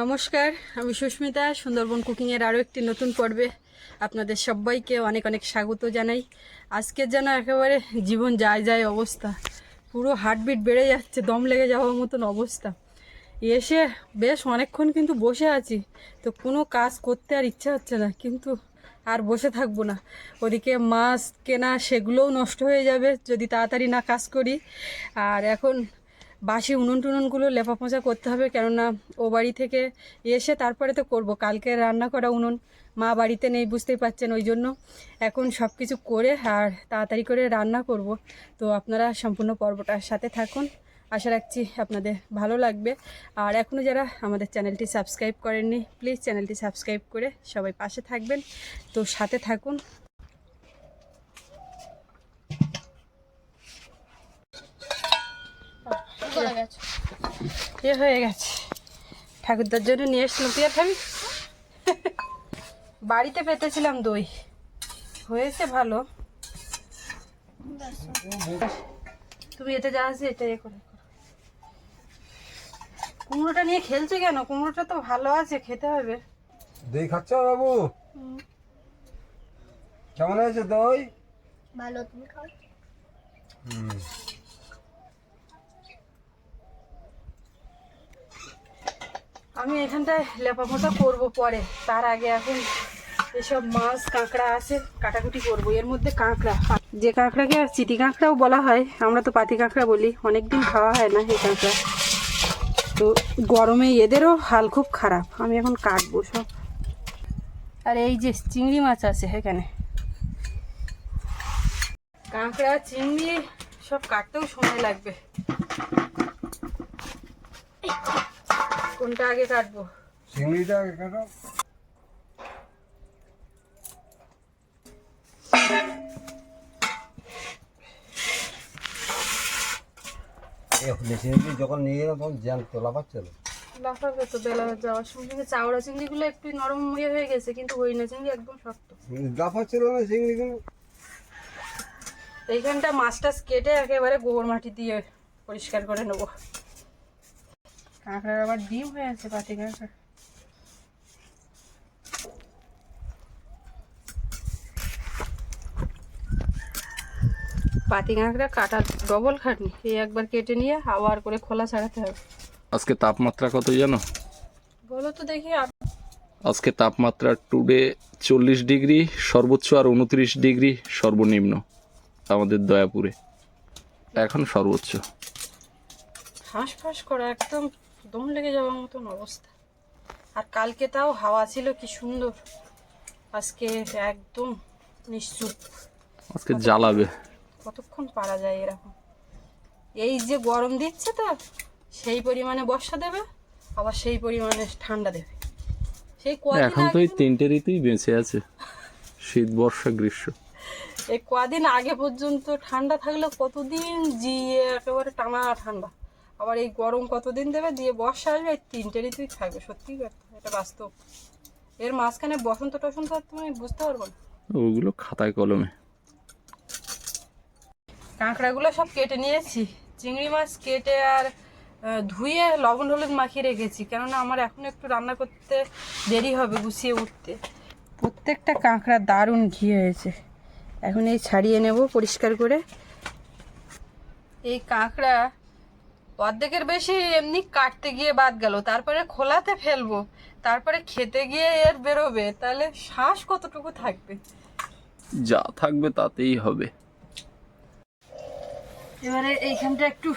নমস্কার, আমি সুস্মিতা, সুন্দরবন কুকিংয়ের আরও একটি নতুন পর্বে আপনাদের সবাইকে অনেক অনেক স্বাগত জানাই। আজকের যেন একেবারে জীবন যায় যায় অবস্থা, পুরো হার্টবিট বেড়ে যাচ্ছে, দম লেগে যাওয়ার মতন অবস্থা। এসে বেশ অনেকক্ষণ কিন্তু বসে আছি, তো কোনো কাজ করতে আর ইচ্ছা হচ্ছে না, কিন্তু আর বসে থাকব না। ওদিকে মাছ কেনা সেগুলোও নষ্ট হয়ে যাবে, যদি তাড়াতাড়ি না কাজ করি। আর এখন বাসি উনুন টুনুনগুলো লেপা পোঁচা করতে হবে, কেননা ও বাড়ি থেকে এসে তারপরে তো করব। কালকে রান্না করা উনুন, মা বাড়িতে নেই, বুঝতেই পারছেন ওই জন্য। এখন সব কিছু করে আর তাড়াতাড়ি করে রান্না করব। তো আপনারা সম্পূর্ণ পর্বটার সাথে থাকুন। আশা রাখছি আপনাদের ভালো লাগবে। আর এখনও যারা আমাদের চ্যানেলটি সাবস্ক্রাইব করেননি, প্লিজ চ্যানেলটি সাবস্ক্রাইব করে সবাই পাশে থাকবেন। তো সাথে থাকুন। এ হয়ে গেছে। ঠাকুরদার জন্য নিয়ে এসছিলাম। তুই আর খাবি? বাড়িতে পেতেছিলাম দই। হয়েছে ভালো। তুমি এতে যা আছে এটা এ করে কুমড়োটা নিয়ে খেলছো কেন? কুমড়োটা তো ভালো আছে খেতে হবে। দই খাচ্ছ বাবু? কেমন হয়েছে দই? ভালো তুমি খাও? আমি এখানটায় লেপাপোতা করব পরে। তার আগে এখন এসব মাছ, কাঁকড়া আছে, কাটাকুটি করব। এর মধ্যে কাঁকড়া। যে কাঁকড়াকে চিটি কাঁকড়াও বলা হয়, আমরা তো পাতি কাঁকড়া বলি। অনেকদিন খাওয়া হয় না এই কাঁকড়া। তো গরমে এদেরও হাল খুব খারাপ। আমি এখন কাটবো সব। আর এই যে চিংড়ি মাছ আছে এখানে। কাঁকড়া, চিংড়ি সব কাটতেও সময় লাগবে। কোনটা আগে কাটবো? চিংড়িটা আগে কাটো। যখন নিয়ে গেলাম তখন জ্যাম তোলা পাচ্ছিল লাফাবে তো বেলা যাওয়ার সঙ্গে চাওড়া চিংড়িগুলো একটু নরম হয়ে হয়ে গেছে কিন্তু চিংড়ি একদম শক্ত। লাফাচ্ছিল না চিংড়িগুলো? এইখানটা মাছ টাছ কেটে একেবারে গোবর মাটি দিয়ে পরিষ্কার করে নেব। কাঁকড়ার আবার ডিম হয়ে আছে পাতি কাঁকড়া। পাতি কাঁকড়া কাটা ডবল খাটনি এই একবার কেটে নিয়ে আবার করে খোলা ছাড়াতে হবে। আজকে তাপমাত্রা কত জানো? বলো তো দেখি আজকে তাপমাত্রা টুডে চল্লিশ ডিগ্রি সর্বোচ্চ আর উনত্রিশ ডিগ্রি সর্বনিম্ন আমাদের দয়াপুরে। এখন সর্বোচ্চ। হাঁস ফাঁস করা একদম দম লেগে যাওয়ার মতন অবস্থা। আর কালকে তাও হাওয়া ছিল কি সুন্দর। আজকে একদম নিশ্চুপ। আজকে জ্বালাবে। কতক্ষণ পারা যায় এরকম? এই যে গরম দিচ্ছে তো সেই পরিমাণে বর্ষা দেবে আবার সেই পরিমাণে ঠান্ডা দেবে। সেই এখন তো এই তিনটে ঋতুই বেঁচে আছে। শীত বর্ষা গ্রীষ্ম। এই কদিন আগে পর্যন্ত ঠান্ডা থাকলে কতদিন জিয়ে একেবারে টানা ঠান্ডা। আবার এই গরম কতদিন দেবে? দিয়ে বর্ষা আসবে এই তিনটে ঋতুই থাকবে সত্যি এটা বাস্তব। এর মাঝখানে বসন্ত টসন্ত তুমি বুঝতে পারব না। ওগুলো খাতায় কলমে। কাঁকড়াগুলো সব কেটে নিয়েছি। চিংড়ি মাছ কেটে আর ধুয়ে লবণ হলুদ মাখিয়ে রেখেছি। কেননা আমার এখন একটু রান্না করতে দেরি হবে গুছিয়ে উঠতে। প্রত্যেকটা কাঁকড়া দারুণ ঘি হয়েছে। এখন এই ছাড়িয়ে নেব পরিষ্কার করে। এই কাঁকড়া অর্ধেকের বেশি এমনি কাটতে গিয়ে বাদ গেল। তারপরে খোলাতে ফেলব। তারপরে খেতে গিয়ে এর বেরোবে। তাহলে শ্বাস কতটুকু থাকবে? যা থাকবে তাতেই হবে। এবারে এইখানটা একটু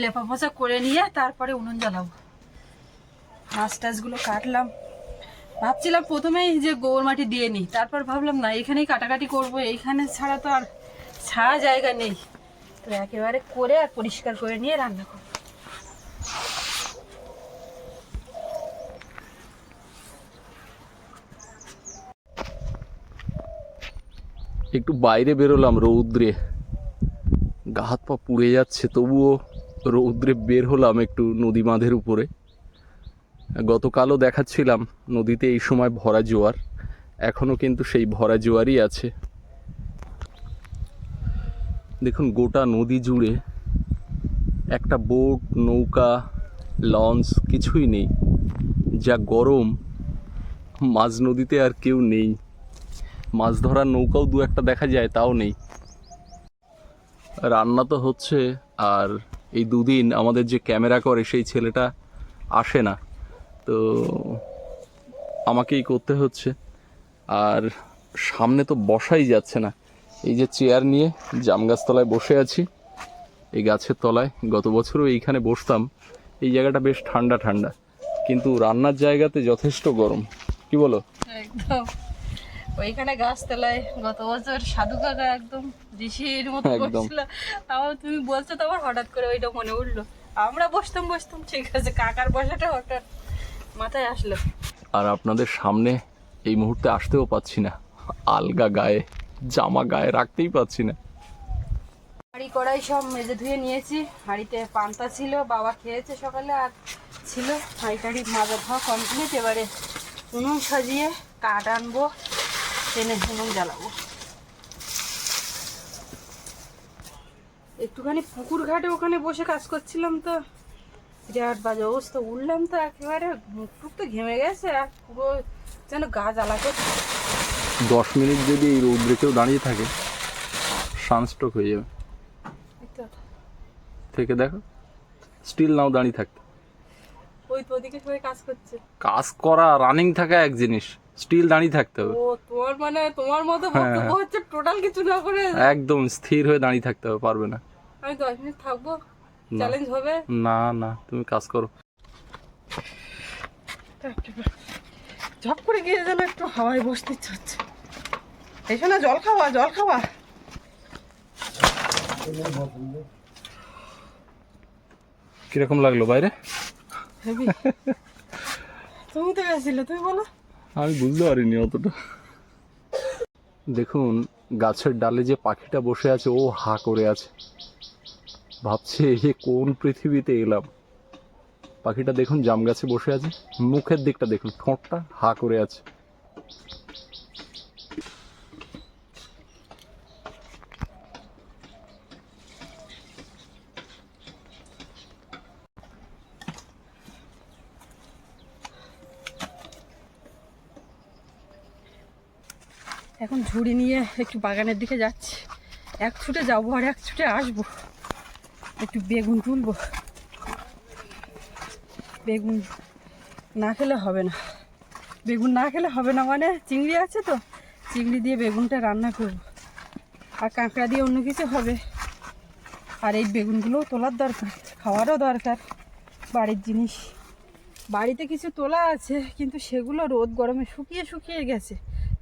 লেপা পোচা করে নিয়ে তারপরে উনুন জ্বালাবো। মাছ টাছগুলো কাটলাম। ভাবছিলাম প্রথমেই যে গোবর মাটি দিয়ে নিই। তারপর ভাবলাম না এখানেই কাটাকাটি করব। এইখানে ছাড়া তো আর ছাড়া জায়গা নেই। একেবারে করে আর পরিষ্কার করে নিয়ে রান্না করব। একটু বাইরে বেরোলাম রৌদ্রে। গা হাত পা পুড়ে যাচ্ছে, তবুও রৌদ্রে বের হলাম একটু নদী বাঁধের উপরে। গতকালও দেখাচ্ছিলাম নদীতে এই সময় ভরা জোয়ার এখনও কিন্তু সেই ভরা জোয়ারই আছে। দেখুন, গোটা নদী জুড়ে একটা বোট, নৌকা, লঞ্চ কিছুই নেই। যা গরম, মাঝ নদীতে আর কেউ নেই। মাছ ধরার নৌকাও দু একটা দেখা যায়, তাও নেই। রান্না তো হচ্ছে, আর এই দুদিন আমাদের যে ক্যামেরা করে সেই ছেলেটা আসে না। তো আমাকেই করতে হচ্ছে। আর সামনে তো বসাই যাচ্ছে না। এই যে চেয়ার নিয়ে জাম গাছতলায় বসে আছি এই গাছের তলায় গত বছরও এইখানে বসতাম। এই জায়গাটা বেশ ঠান্ডা ঠান্ডা কিন্তু রান্নার জায়গাতে যথেষ্ট গরম। কি বলো? একদম। ওইখানে গাছতলায় গত বছর সাধু কাকা একদম ঋষির মতো। বসছিল আমার তুমি বলছো তো আমার হঠাৎ করে ওইটা মনে উঠল। আমরা বসতাম বসতাম ঠিক আছে কাকার বসাটা হঠাৎ মাথায় আসলো। আর আপনাদের সামনে এই মুহূর্তে আসতেও পাচ্ছি না আলগা গায়ে। জামা গায়ে রাখতেই পাচ্ছি না। হাঁড়ি কড়াই সব মেজে ধুয়ে নিয়েছি। হাঁড়িতে পান্তা ছিল, বাবা খেয়েছে সকালে আর ছিল। হাঁড়ি টাড়ি মাজা ধোয়া কমপ্লিট এবারে উনুন সাজিয়ে কাঠ আনব এনে উনুন জ্বালাবো। একটুখানি পুকুর ঘাটে ওখানে বসে কাজ করছিলাম তো। বিরাট বাজে অবস্থা, উঠলাম তো একেবারে, মুখ টুক তো ঘেমে গেছে আর পুরো যেন গা জ্বালা করছে। দশ মিনিট যদি এই রৌদ্রে কেউ দাঁড়িয়ে থাকে সানস্ট্রোক হয়ে যাবে। থেকে দেখো স্টিল নাও দাঁড়িয়ে থাকতে। ওই তো ওদিকে সবাই কাজ করছে। কাজ করা রানিং থাকা এক জিনিস স্টিল দাঁড়িয়ে থাকতে হবে। ও তোমার মানে তোমার মতো হ্যাঁ। বক্তব্য হচ্ছে টোটাল কিছু না করে। একদম স্থির হয়ে দাঁড়িয়ে থাকতে হবে পারবে না। আমি দশ মিনিট থাকব চ্যালেঞ্জ হবে। না না তুমি কাজ করো। ঝপ করে গিয়ে যেন একটু হাওয়ায় বসতে ইচ্ছে হচ্ছে। এসো না জল খাওয়া জল খাওয়া। কীরকম লাগল বাইরে? তুমি তো গেছিলে তুমি বলো। আমি বুঝতে পারিনি অতটা। দেখুন গাছের ডালে যে পাখিটা বসে আছে ও হা করে আছে। ভাবছে এ কোন পৃথিবীতে এলাম? পাখিটা দেখুন, জাম গাছে বসে আছে। মুখের দিকটা দেখুন, ঠোঁটটা হা করে আছে। এখন ঝুড়ি নিয়ে একটু বাগানের দিকে যাচ্ছি। এক ছুটে যাব আর এক ছুটে আসব। একটু বেগুন তুলবো। বেগুন না খেলে হবে না। বেগুন না খেলে হবে না মানে চিংড়ি আছে তো, চিংড়ি দিয়ে বেগুনটা রান্না করব। আর কাঁকড়া দিয়ে অন্য কিছু হবে। আর এই বেগুনগুলোও তোলার দরকার, খাওয়ারও দরকার বাড়ির জিনিস। বাড়িতে কিছু তোলা আছে, কিন্তু সেগুলো রোদ গরমে শুকিয়ে শুকিয়ে গেছে।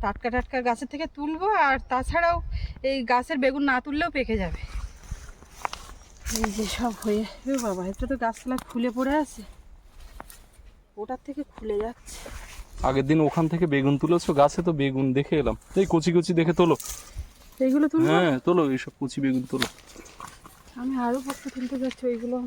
টাটকা টাটকা গাছের থেকে তুলবো আর তাছাড়াও এই গাছের বেগুন না তুললেও পেকে যাবে। এই যে সব হয়ে বাবা এটা তো গাছপালা ফুলে পড়ে আছে। ওটার থেকে খুলে যাচ্ছে। আগের দিন ওখান থেকে বেগুন তুলেছো গাছে তো বেগুন দেখে এলাম। এই কচি কচি দেখে তোলো। এইগুলো তুলবো? হ্যাঁ তোলো এইসব কচি বেগুন তোলো। আমি আরও পক্ষে তুলতে যাচ্ছি ওইগুলো।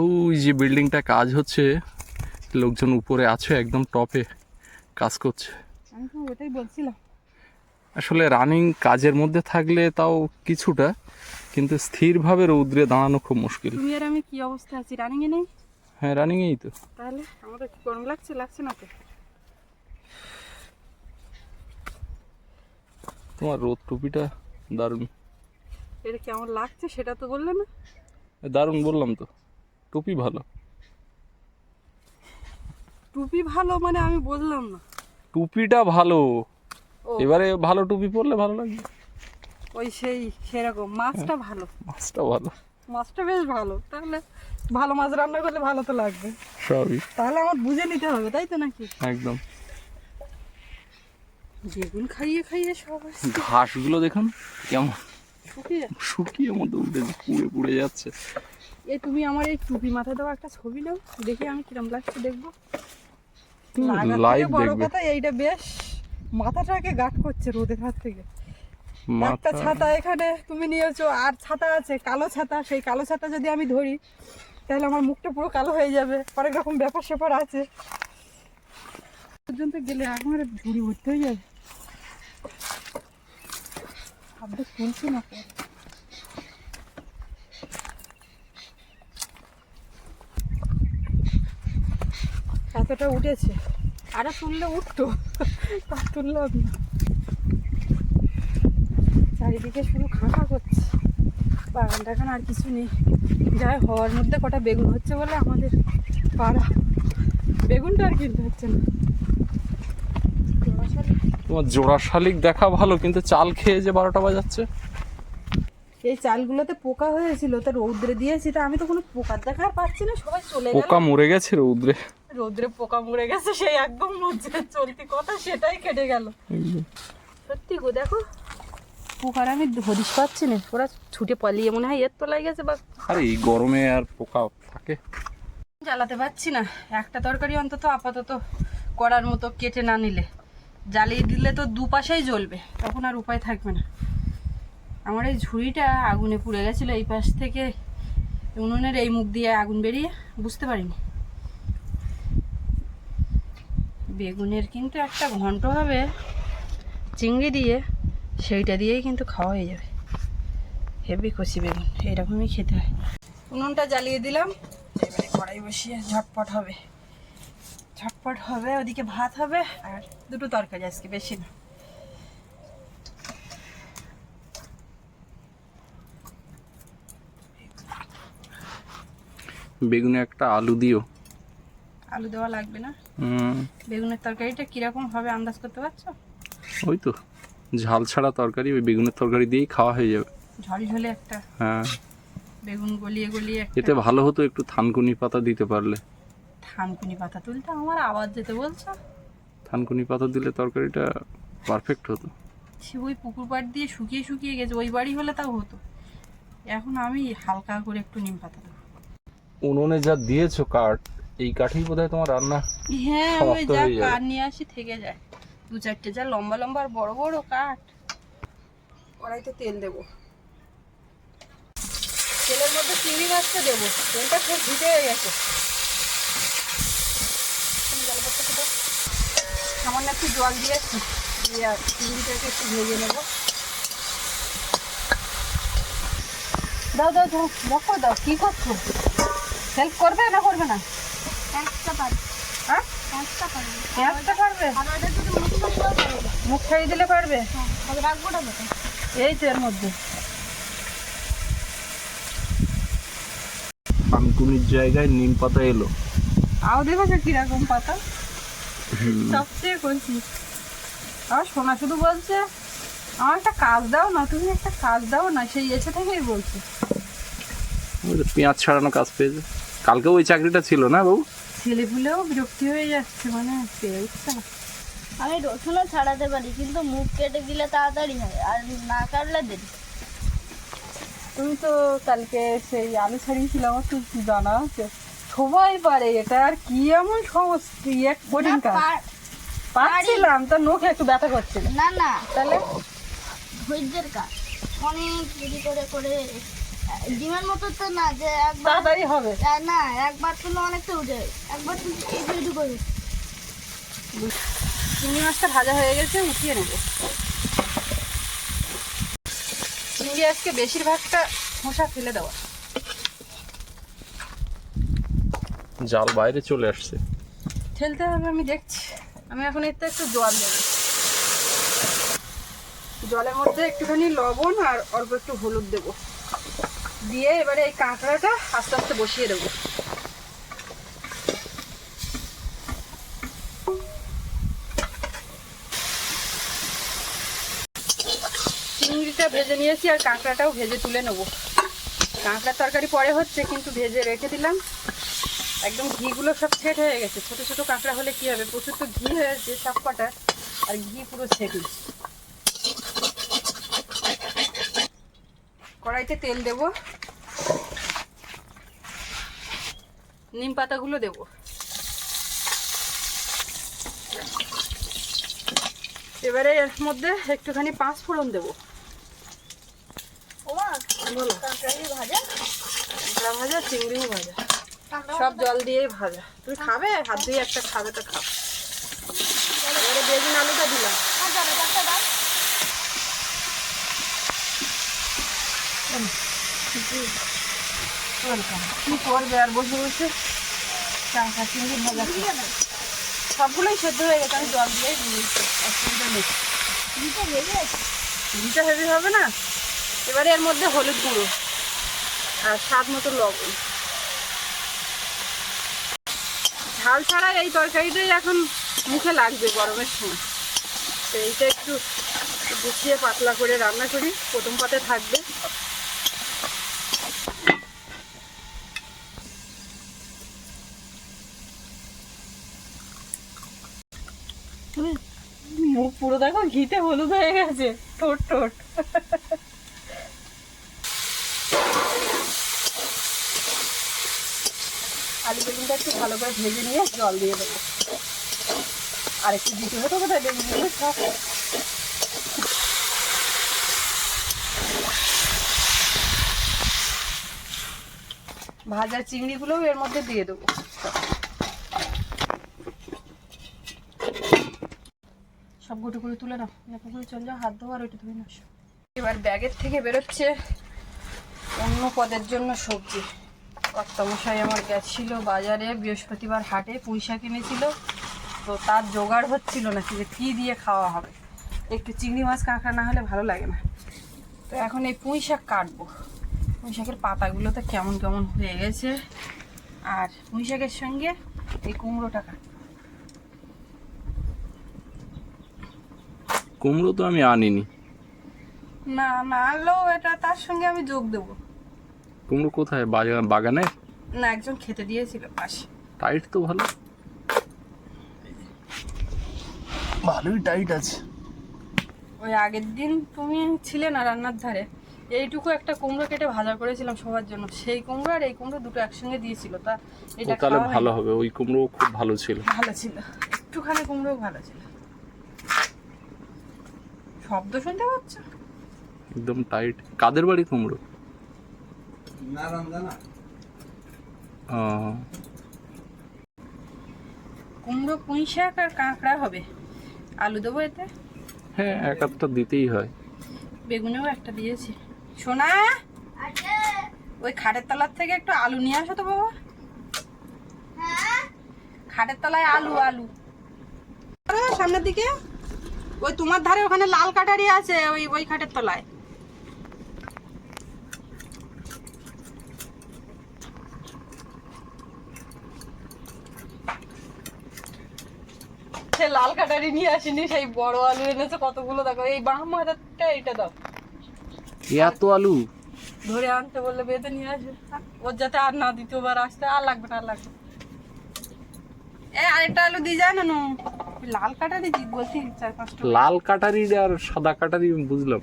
ওই যে বিল্ডিংটা কাজ হচ্ছে লোকজন উপরে আছে একদম টপে কাজ করছে। আমি তো ওটাই বলছিলাম। আসলে রানিং কাজের মধ্যে থাকলে তাও কিছুটা কিন্তু স্থিরভাবে রৌদ্রে দাঁড়ানো খুব মুশকিল। তুমি আর আমি কি অবস্থা আছি? রানিংয়ে নেই? হ্যাঁ রানিংয়েই তো। তাহলে আমাদের কি গরম লাগছে? লাগছে না তো। তোমার রোদ টুপিটা দারুণ। এটা কেমন লাগছে? সেটা তো বললে না। দারুণ বললাম তো। টুপি ভালো। টুপি ভালো মানে আমি বললাম না। টুপিটা ভালো। এবারে ভালো টুপি পরলে ভালো লাগবে। ওই সেই সেরকম। মাছটা ভালো। মাছটা ভালো। মাছটা বেশ ভালো। তাহলে ভালো মাছ রান্না করলে ভালো তো লাগবে। সবই। তাহলে আমার বুঝে নিতে হবে তাই তো নাকি? একদম। বেগুন খাইয়ে খাইয়ে সব ঘাসগুলো দেখুন কেমন। শুকিয়ে শুকিয়ে মতো উঠেছে পুড়ে পুড়ে যাচ্ছে। এই তুমি আমার এই টুপি মাথায় দেওয়া একটা ছবি নাও। দেখি আমি কিরম লাগছে দেখব। বড় দেখবে। কথা এইটা বেশ মাথাটাকে গাট করছে রোদের হাত থেকে। একটা ছাতা এখানে তুমি নিয়েছো আর ছাতা আছে কালো ছাতা। সেই কালো ছাতা যদি আমি ধরি তাহলে আমার মুখটা পুরো কালো হয়ে যাবে। অনেক রকম ব্যাপার স্যাপার আছে। পর্যন্ত গেলে আমার ঝুড়ি ভর্তি হয়ে যাবে। অর্ধেক তুলছি না। এতটা উঠেছে। আরও তুললে উঠতো। আর তুললাম না। চারিদিকে শুধু খাঁকা করছে। বাগান টাগান আর কিছু নেই। যাই হওয়ার মধ্যে কটা বেগুন হচ্ছে বলে আমাদের পাড়া। বেগুনটা আর কিনতে হচ্ছে না। তোমার জোড়া শালিক দেখা ভালো কিন্তু চাল খেয়ে যে বারোটা বাজাচ্ছে। এই চালগুলোতে পোকা হয়েছিল তা রৌদ্রে দিয়েছি তা আমি তো কোনো পোকার দেখা আর পাচ্ছি না সবাই চলে পোকা মরে গেছে রৌদ্রে। রৌদ্রে পোকা মরে গেছে সেই একদম মরছে চলতি কথা সেটাই কেটে গেল। সত্যি গো দেখো। পোকার আমি হদিস পাচ্ছি না ওরা ছুটে পালিয়ে মনে হয় এর তলায় গেছে বা আরে এই গরমে আর পোকা থাকে। জ্বালাতে পারছি না। একটা তরকারি অন্তত আপাতত করার মতো কেটে না নিলে। জ্বালিয়ে দিলে তো দুপাশেই জ্বলবে তখন আর উপায় থাকবে না। আমার এই ঝুড়িটা আগুনে পুড়ে গেছিল এই পাশ থেকে উনুনের এই মুখ দিয়ে আগুন বেরিয়ে বুঝতে পারিনি। বেগুনের কিন্তু একটা ঘন্ট হবে চিংড়ি দিয়ে সেইটা দিয়েই কিন্তু খাওয়া হয়ে যাবে। হেভি কষি বেগুন এরকমই খেতে হয়। উনুনটা জ্বালিয়ে দিলাম এবারে কড়াই বসিয়ে ঝটপট হবে। ঝটপট হবে ওদিকে ভাত হবে আর দুটো তরকারি আজকে বেশি না। বেগুনে একটা আলু দিও। আলু দেওয়া লাগবে না। বেগুনের তরকারিটা কীরকম হবে আন্দাজ করতে পারছ? ওই তো ঝাল ছাড়া তরকারি ওই বেগুনের তরকারি দিয়েই খাওয়া হয়ে যাবে। ঝলঝলে একটা। হ্যাঁ। বেগুন গলিয়ে গলিয়ে এতে ভালো হতো একটু থানকুনি পাতা দিতে পারলে। থানকুনি পাতা তুলতে আমার আওয়াজ যেতে বলছো? থানকুনি পাতা দিলে তরকারিটা পারফেক্ট হতো। সে ওই পুকুর পাড় দিয়ে শুকিয়ে শুকিয়ে গেছে ওই বাড়ি হলে তাও হতো। এখন আমি হালকা করে একটু নিম পাতা উনুনে যা দিয়েছ কাঠ এই কাঠেই বোধহয় তোমার রান্না হ্যাঁ ওই যা কাঠ নিয়ে আসি থেকে যায়। দু চারটে যা লম্বা লম্বা আর বড় বড় কাঠ। কড়াইতে তেল দেবো। তেলের মধ্যে চিংড়ি মাছটা দেবো। তেলটা খুব ভিজে হয়ে গেছে। জল সামান্য একটু জল দিয়েছি দিয়ে চিংড়িটাকে একটু ভেজে নেব। দাও দাও দাও দাও কি করছ? হেল্প করবে না করবে না? একটা হ্যাঁ? একটা পারবে। আর মুখ করলেও পারবে মুখ খাইয়ে দিলে পারবে? হ্যাঁ এই তো এর মধ্যে। থানকুনির জায়গায় নিম পাতা এলো। আও দেখো কীরকম পাতা? সবচেয়ে করছি আর সোনা শুধু বলছে আমার একটা কাজ দাও না তুমি একটা কাজ দাও না সেই এসে থেকেই বলছে। পেঁয়াজ ছাড়ানো কাজ পেয়েছে। কালকে ওই চাকরিটা ছিল না বাবু? ছেলে পুলেও বিরক্তি হয়ে যাচ্ছে মানে উঠছে না আমি রসুনও ছাড়াতে পারি কিন্তু মুখ কেটে দিলে তাড়াতাড়ি হয় আর না কাটলে দেরি। তুমি তো কালকে সেই আলু ছাড়িয়েছিল আমার তো জানা আছে। সবাই পারে এটা আর কি এমন সমস্ত ইয়ে কঠিন কাজ। পারছিলাম তো নখে একটু ব্যথা করছিল। না না। তাহলে? ধৈর্যের কাজ। অনেক দেরি করে করে ডিমের মতো তো না যে একবার তাড়াতাড়ি হবে। না একবার তুলে অনেকটা উঠে একবার তুলে একটু একটু করে। চিংড়ি মাছটা ভাজা হয়ে গেছে উঠিয়ে নেব। চিংড়ি আজকে বেশিরভাগটা খোসা ফেলে দেওয়া। জাল বাইরে চলে আসছে। ফেলতে হবে আমি দেখছি। আমি এখন এতে একটু জল দেবো। জলের মধ্যে একটুখানি লবণ আর অল্প একটু হলুদ দেবো। দিয়ে এবারে এই কাঁকড়াটা আস্তে আস্তে বসিয়ে দেবো। চিংড়িটা ভেজে নিয়েছি আর কাঁকড়াটাও ভেজে তুলে নেব। কাঁকড়ার তরকারি পরে হচ্ছে, কিন্তু ভেজে রেখে দিলাম। একদম ঘিগুলো সব ছেট হয়ে গেছে। ছোট ছোট কাঁকড়া হলে কি হবে? প্রচুর তো ঘি হয়েছে সব কটা, আর ঘি পুরো সেটি কড়াইতে তেল দেব। নিম পাতাগুলো দেব। এবারে এর মধ্যে একটুখানি পাঁচ ফোড়ন দেবো। বলো। ভাজা? ভাজা চিংড়িও ভাজা। সব জল দিয়েই ভাজা। তুমি খাবে? হাত দিয়ে একটা খাবে তো খাও এবারে বেগুন আলুটা দিলাম ভাজা ভাজা দাও ওয়েলকাম কি করবে আর বসে বসে? কাঁচা চিংড়ি ভাজা সবগুলোই সেদ্ধ হয়ে গেছে আমি জল দিয়েই দিয়েছি। অসুবিধা নেই। চিংড়িটা হেভি হবে না? এবারে এর মধ্যে হলুদ গুঁড়ো আর স্বাদ মতো লবণ। ঝাল ছাড়া এই তরকারিটাই এখন মুখে লাগবে গরমের সময়। তো এইটা একটু গুছিয়ে পাতলা করে রান্না করি। প্রথম পাতে থাকবে মুখ পুরো দেখো, ঘিতে হলুদ হয়ে গেছে। ঠোঁট ঠোঁট। আলু বেগুনটা একটু ভালো করে ভেজে নিয়ে জল দিয়ে দেবো। আর একটু দিতে হতো কোথায় বেগুন সব ভাজা চিংড়িগুলোও এর মধ্যে দিয়ে দেবো। গুটো তুলে নাও। করে চল যাও হাত ধোয়া আর ওইটা ধুয়ে নাও। এবার ব্যাগের থেকে বেরোচ্ছে অন্য পদের জন্য সবজি। কর্তামশাই আমার গেছিল বাজারে, বৃহস্পতিবার হাটে পুঁই শাক এনেছিল। তো তার জোগাড় হচ্ছিল না যে কী দিয়ে খাওয়া হবে। একটু চিংড়ি মাছ কাঁকড়া না হলে ভালো লাগে না। তো এখন এই পুঁই শাক কাটবো। পুঁই শাকের পাতাগুলো তো কেমন কেমন হয়ে গেছে। আর পুঁই শাকের সঙ্গে এই কুমড়োটা কাটবো। কুমড়ো তো আমি আনিনি। না না আনলেও এটা তার সঙ্গে আমি যোগ দেবো। কুমড়ো কোথায়? বাগান বাগানে? না একজন খেতে দিয়েছিল পাশে। টাইট তো ভালো। ভালোই টাইট আছে। ওই আগের দিন তুমি ছিলে না রান্নার ধারে এইটুকু একটা কুমড়ো কেটে ভাজা করেছিলাম সবার জন্য। সেই কুমড়ো আর এই কুমড়ো দুটো একসঙ্গে দিয়েছিল তা এটা তাহলে ভালো হবে ওই কুমড়ো খুব ভালো ছিল। ভালো ছিল। একটুখানি কুমড়ো ভালো ছিল। শব্দ শুনতে পাচ্ছ? একদম টাইট কাদের বাড়ি কুমড়ো না রমজানা। কুমড়ো পুঁই শাক আর কাঁকড়া হবে। আলু দেবো এতে? হ্যাঁ এক একটা দিতেই হয়। বেগুনেও একটা দিয়েছি। সোনা ওই খাটের তলার থেকে একটু আলু নিয়ে আসো তো বাবা। হ্যাঁ। খাটের তলায় আলু আলু। সামনের দিকে? ওই তোমার ধারে ওখানে লাল কাটারি আছে ওই ওই খাটের তলায়। সে লাল কাটারি নিয়ে আসিনি সেই বড় আলু এনেছে কতগুলো দেখো এই বাম হাজারটা এইটা দাও। এত আলু? ধরে আনতে বললে বেঁধে নিয়ে আসে ওর যাতে আর না দ্বিতীয়বার আসতে আর লাগবে না আর লাগবে। এ আরেকটা আলু দিয়ে যায় না লাল কাটা দিচ্ছি বলছি চার পাঁচটা লাল কাটারি আর সাদা কাটারি বুঝলাম।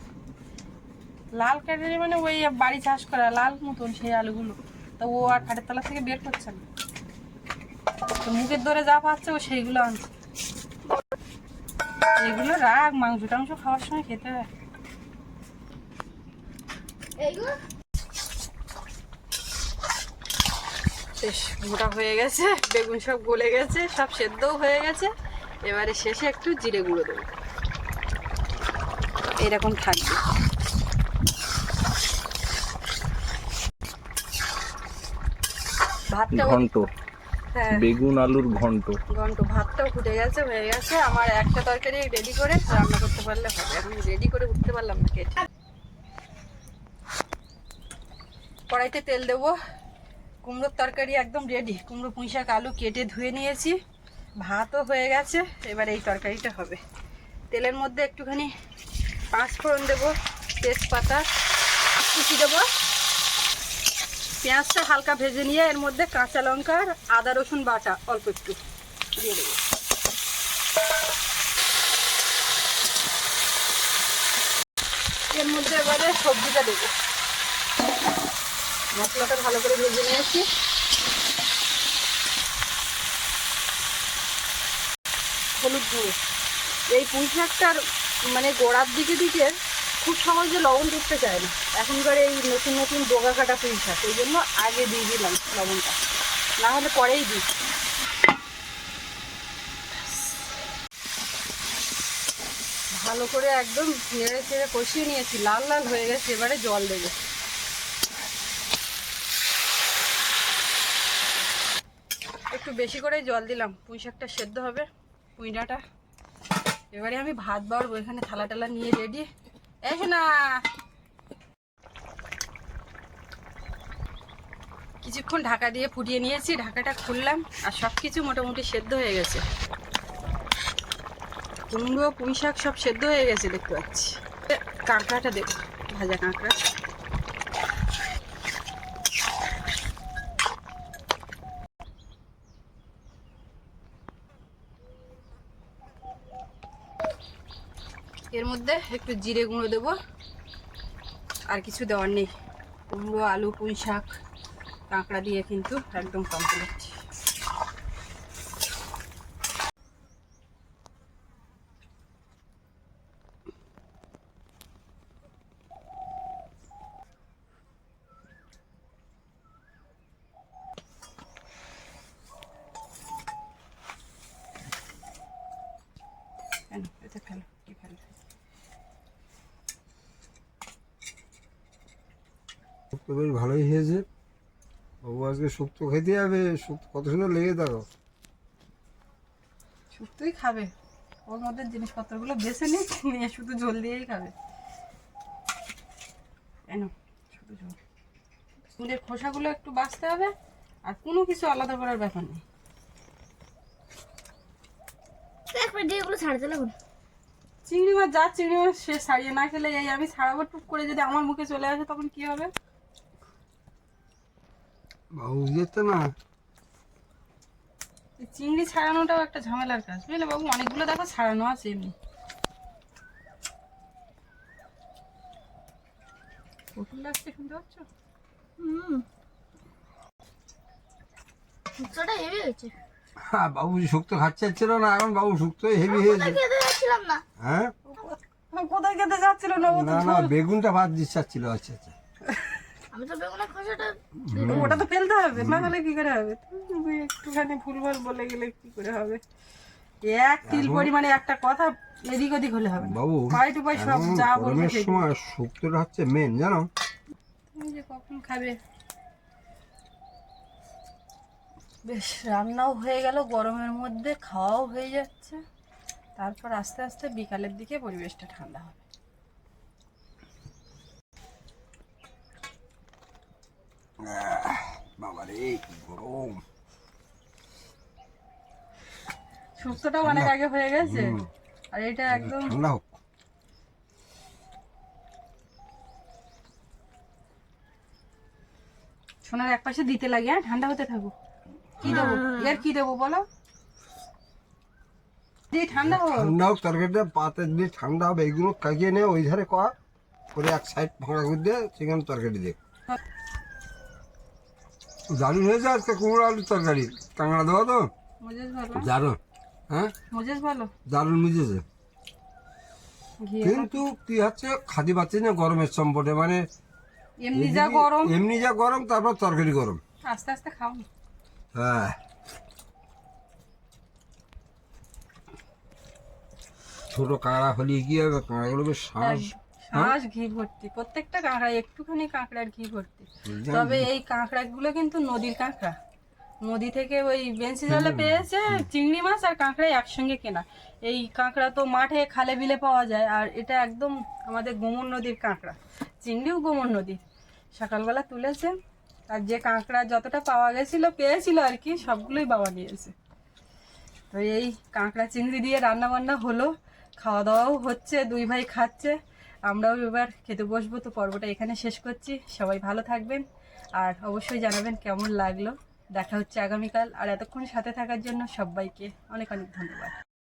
লাল কাটারি মানে ওই বাড়ি চাষ করা লাল মতন সেই আলুগুলো। তো ও আর খাটের তলা থেকে বের করছে না। তো মুখের ধরে যা পাচ্ছে ও সেইগুলো আনছে। এগুলো রাখ মাংস টাংস খাওয়ার সময় খেতে হয়। এইগুলো বেশ মোটা হয়ে গেছে বেগুন সব গলে গেছে সব সেদ্ধও হয়ে গেছে। এবারে শেষে একটু জিরে গুঁড়ো দেবো। এরকম থাকবে। ভাতটা ঘন্ট। হ্যাঁ। বেগুন আলুর ঘন্ট। ঘন্ট। ভাতটাও ফুটে গেছে হয়ে গেছে। আমার একটা তরকারি রেডি করে রান্না করতে পারলে হবে। এখন রেডি করে উঠতে পারলাম না কেটে। কড়াইতে তেল দেবো। কুমড়োর তরকারি একদম রেডি কুমড়ো পুঁই শাক আলু কেটে ধুয়ে নিয়েছি। ভাতও হয়ে গেছে, এবার এই তরকারিটা হবে। তেলের মধ্যে একটুখানি পাঁচ ফোড়ন দেবো, তেজপাতা, কুচি দেবো, পেঁয়াজটা হালকা ভেজে নিয়ে এর মধ্যে কাঁচা লঙ্কা আর আদা রসুন বাটা অল্প একটু দিয়ে দেবো। এর মধ্যে এবারে সবজিটা দেবো। মশলাটা ভালো করে ভেজে নিয়েছি। হলুদ গুঁড়ো। এই পুঁই শাকটার মানে গোড়ার দিকে দিকে খুব সহজে লবণ দিতে চায় না। এখনকার এই নতুন নতুন ডোগা কাটা পুঁই শাক, এই জন্য আগে দিয়ে দিলাম লবণটা। না হলে পরেই দিই। ভালো করে একদম নেড়ে ছেড়ে কষিয়ে নিয়েছি, লাল লাল হয়ে গেছে, এবারে জল দেবে। একটু বেশি করে জল দিলাম, পুঁই শাকটা সেদ্ধ হবে। পুঁইডাটা এবারে আমি ভাত বাড়বো, এখানে থালা টালা নিয়ে রেডি। এই না কিছুক্ষণ ঢাকা দিয়ে ফুটিয়ে নিয়েছি, ঢাকাটা খুললাম, আর সব কিছু মোটামুটি সেদ্ধ হয়ে গেছে। কুমড়ো পুঁই শাক সব সেদ্ধ হয়ে গেছে, দেখতে পাচ্ছি। কাঁকড়াটা দেবো ভাজা কাঁকড়া। এর মধ্যে একটু জিরে গুঁড়ো দেবো। আর কিছু দেওয়ার নেই। কুমড়ো, আলু পুঁই শাক কাঁকড়া দিয়ে কিন্তু একদম কমপ্লিট কেন এতে ফেলো কি ফেলো শুক্তো বেশ ভালোই হয়েছে বাবু আজকে শুক্তো খেতে যাবে শুক্তো কত সুন্দর লেগে দেখো শুক্তোই খাবে। ওর মধ্যে জিনিসপত্রগুলো বেছে নিয়ে নিয়ে শুধু ঝোল দিয়েই খাবে। কেন শুধু ঝোল। ফুলের খোসাগুলো একটু বাঁচতে হবে আর কোনো কিছু আলাদা করার ব্যাপার নেই। চিংড়ি মাছ যা চিংড়ি মাছ সে ছাড়িয়ে না খেলে এই আমি ছাড়াবো টুক করে যদি আমার মুখে চলে আসে তখন কি হবে? বাবু যেতে না। চিংড়ি ছাড়ানোটাও একটা ঝামেলার কাজ বুঝলে বাবু? অনেকগুলো দেখো ছাড়ানো আছে এমনি। পটল লাগছে শুনতে পাচ্ছ হুম। শুক্তোটা হেভি হয়েছে। হ্যাঁ বাবু শুক্তো খাচ্ছে ছিল না এখন বাবু হেভি হয়েছে। না? হ্যাঁ? কোথায় খেতে যাচ্ছিল না না বেগুনটা ভাত দিচ্ছিল আচ্ছা আচ্ছা। আমি তো বেগুনের খোসাটা ওটা তো ফেলতে হবে না হলে কি করে হবে? তুমি একটুখানি ভুলভাল বলে গেলে কি করে হবে? এক তিল পরিমাণে একটা কথা এদিক ওদিক হলে হবে বাবু পাই টু পাই সব যা বলবে গরমের সময় শুক্তোটা হচ্ছে মেন জানো? তুমি যে কখন খাবে? বেশ রান্নাও হয়ে গেল গরমের মধ্যে খাওয়াও হয়ে যাচ্ছে। তারপর আস্তে আস্তে বিকালের দিকে পরিবেশটা ঠান্ডা হবে। বাবা রে কি গরম। অনেক আগে হয়ে গেছে। আর এটা একদম ঠান্ডা হোক। সোনার এক পাশে দিতে লাগে হ্যাঁ? ঠান্ডা হতে থাকুক। কি দেবো? এর কি দেবো বলো? ঠান্ডা হোক। ঠান্ডা হোক তরকারিটা পাতে দিয়ে ঠান্ডা হবে এগুলো কাকিয়ে নিয়ে ওই ধারে কর করে এক সাইড ভাঙা করে দিয়ে সেখানে তরকারি দে। দারুণ হয়েছে আজকে কুমড়ো আলুর তরকারি। কাঁকড়া দেওয়া তো? দারুণ হ্যাঁ? দারুণ মিজেছে। কিন্তু কি হচ্ছে খাদি পাচ্ছি না গরমের সম্পটে মানে এমনি যা গরম। এমনি যা গরম তারপর তরকারি গরম। আস্তে আস্তে খাও। হ্যাঁ। ছোট কাঁকড়া হলিয়ে কি হবে কাঁকড়াগুলো বেশ শ্বাস শ্বাস ঘি ভর্তি। প্রত্যেকটা কাঁকড়া একটুখানি কাঁকড়ার ঘি ভর্তি। তবে এই কাঁকড়াগুলো কিন্তু নদীর কাঁকড়া। নদী থেকে ওই বেঞ্চি জলে পেয়েছে চিংড়ি মাছ আর কাঁকড়া একসঙ্গে কেনা। এই কাঁকড়া তো মাঠে খালে বিলে পাওয়া যায় আর এটা একদম আমাদের গোমর নদীর কাঁকড়া। চিংড়িও গোমর নদীর সকালবেলা তুলেছে আর যে কাঁকড়া যতটা পাওয়া গেছিল পেয়েছিল আর কি সবগুলোই বাবা নিয়েছে তো এই কাঁকড়া চিংড়ি দিয়ে রান্না বান্না হলো খাওয়া দাওয়াও হচ্ছে দুই ভাই খাচ্ছে। আমরাও এবার খেতে বসবো। তো পর্বটা এখানে শেষ করছি। সবাই ভালো থাকবেন আর অবশ্যই জানাবেন কেমন লাগল। দেখা হচ্ছে আগামীকাল। আর এতক্ষণ সাথে থাকার জন্য সবাইকে অনেক অনেক ধন্যবাদ।